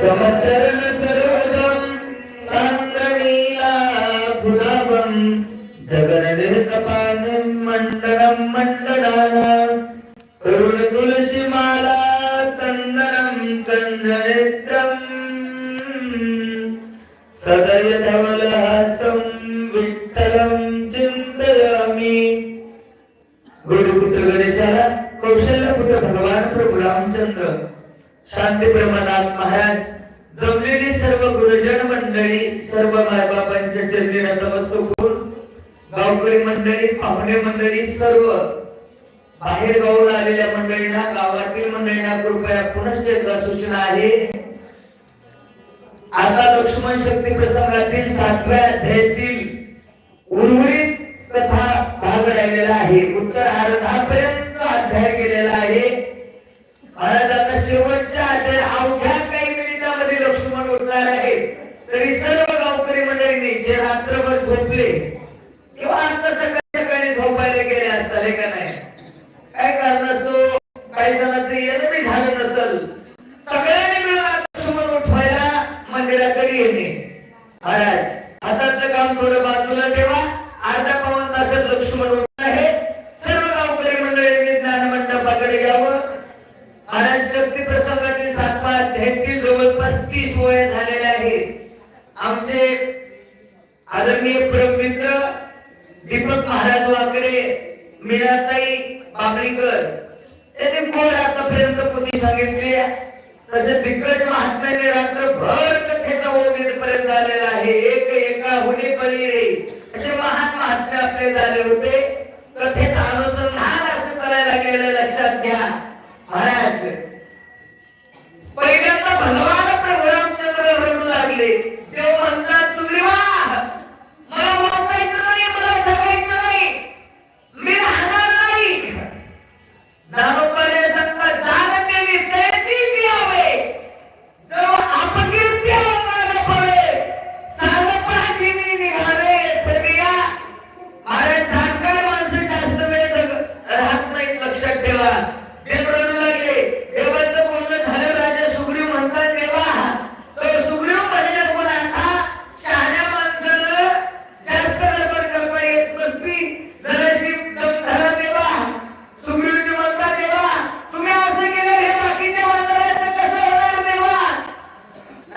समचरण भगवान प्रभू रामचंद्र. शांती ब्रह्मनाथ महाराज जमलेली सर्व गुरुजन मंडळी सर्व मायबापांच्या चरणी गावकरी मंडळी पाहुणे मंडळी सर्व बाहेर गावून आलेल्या मंडळींना गावातील मंडळींना कृपया पुनश्च एकदा सूचना आहे. आता लक्ष्मण शक्ती प्रसंगातील सातव्या अध्यायातील उर्वरित कथा भाग राहिलेला आहे. उत्तर हा पर्यंत अध्याय केलेला आहे. महाराजांना शेवटच्या अध्याय अवघ्या काही मिनिटामध्ये लक्ष्मण उठणार आहेत. तरी सर्व गावकरी मंडळींनी जे रात्रभर झोपले किंवा आता दीपक महाराज वाकडे मीराताई बाबळीकर त्यांनी कोण आतापर्यंत कोणी सांगितले तसे दिग्गज महात्म्याने रात्रभर कथेचा ओघेपर्यंत आलेला आहे. एक एका हुने परी रे. असे महान महात्मे आपले झाले होते. कथेचा अनुसंधान असं चालायला गेले लक्षात घ्या. महाराज पहिल्यांदा भगवान ನಾನು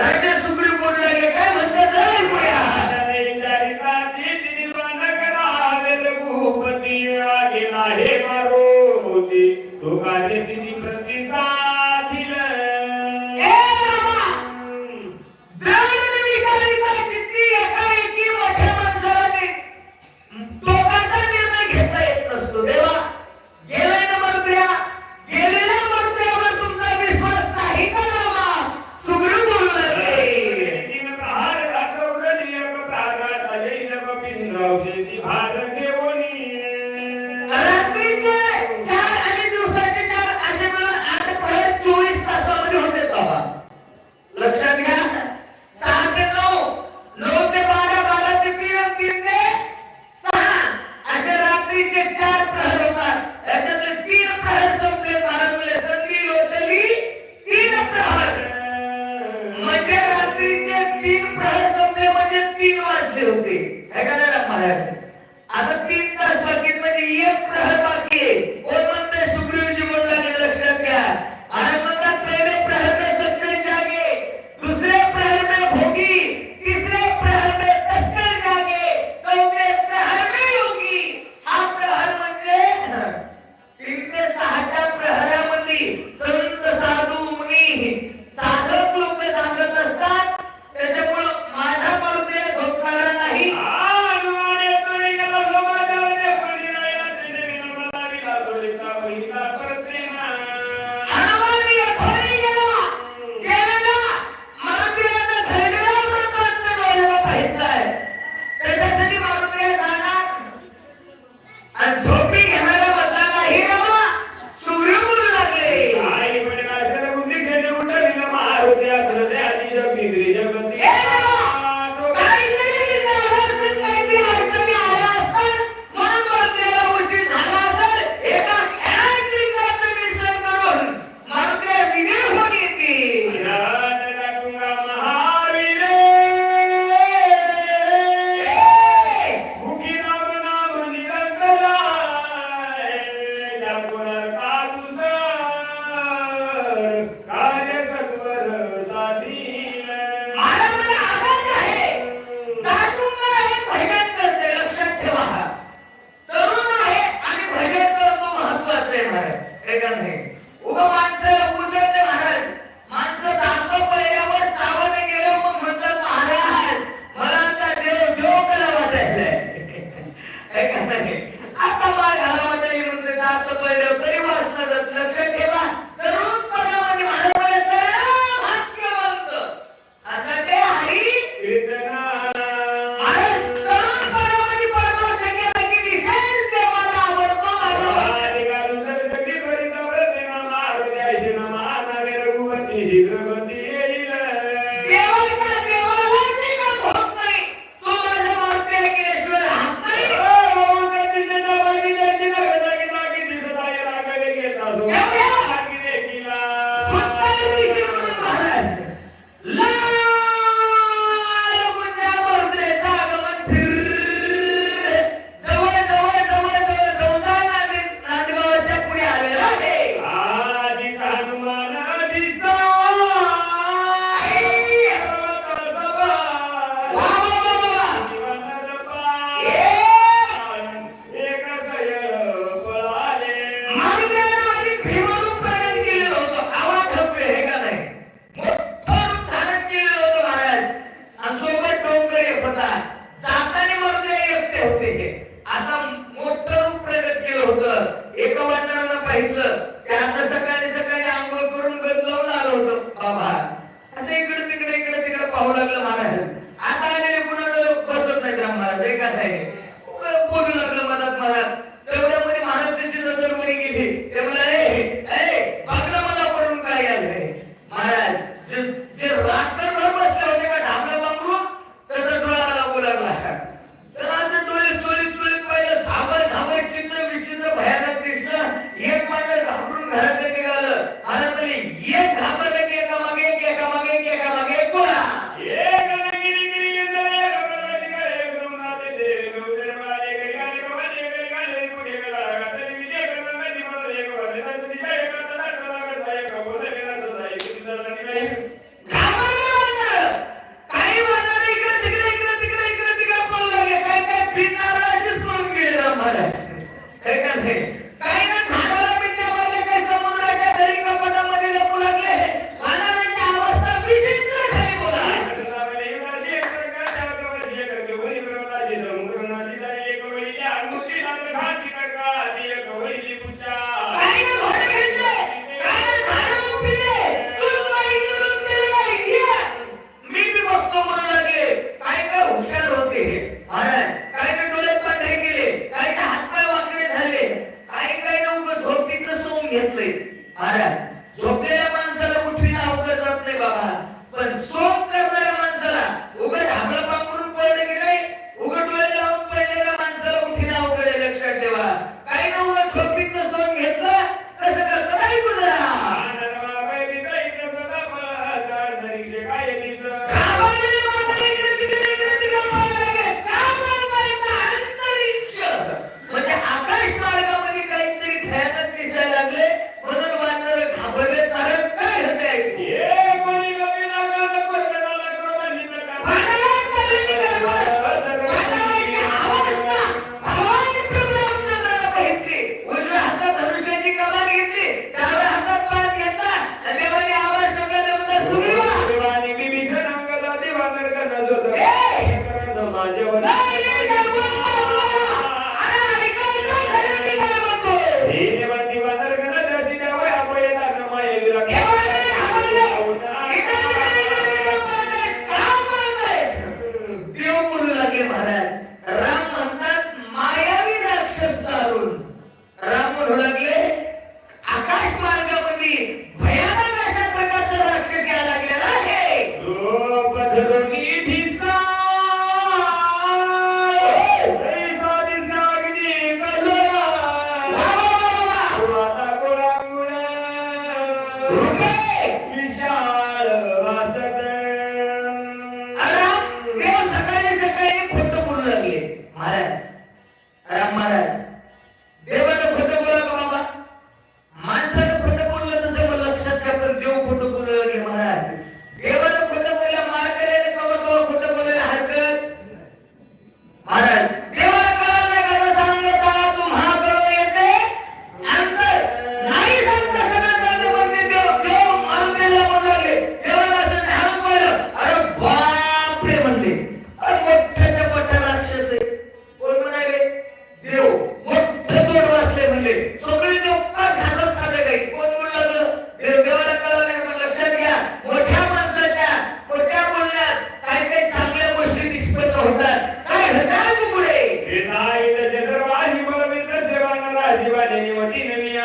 i did औषधी भार महाराज ni watimemia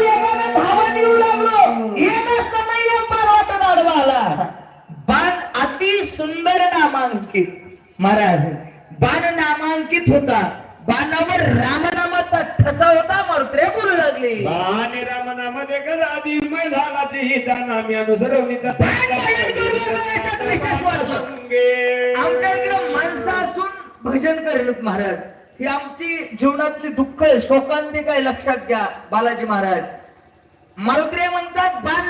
वेगानं लागलो. येत असताना बाण अति सुंदर नामांकित. महाराज बाण नामांकित होता. बाणावर रामनामाचा ठसा होता. मारुत्रे बोलू लागले. आणि रामनामध्ये गदादी मैदानाची बाण करू नका याच्यात विशेष वाटलं. आमच्या इकडे माणसं असून भजन करेल महाराज. ही आमची जीवनातली दुःख आहे शोकांतिक आहे लक्षात घ्या बालाजी महाराज. मारुत्रे म्हणतात बाण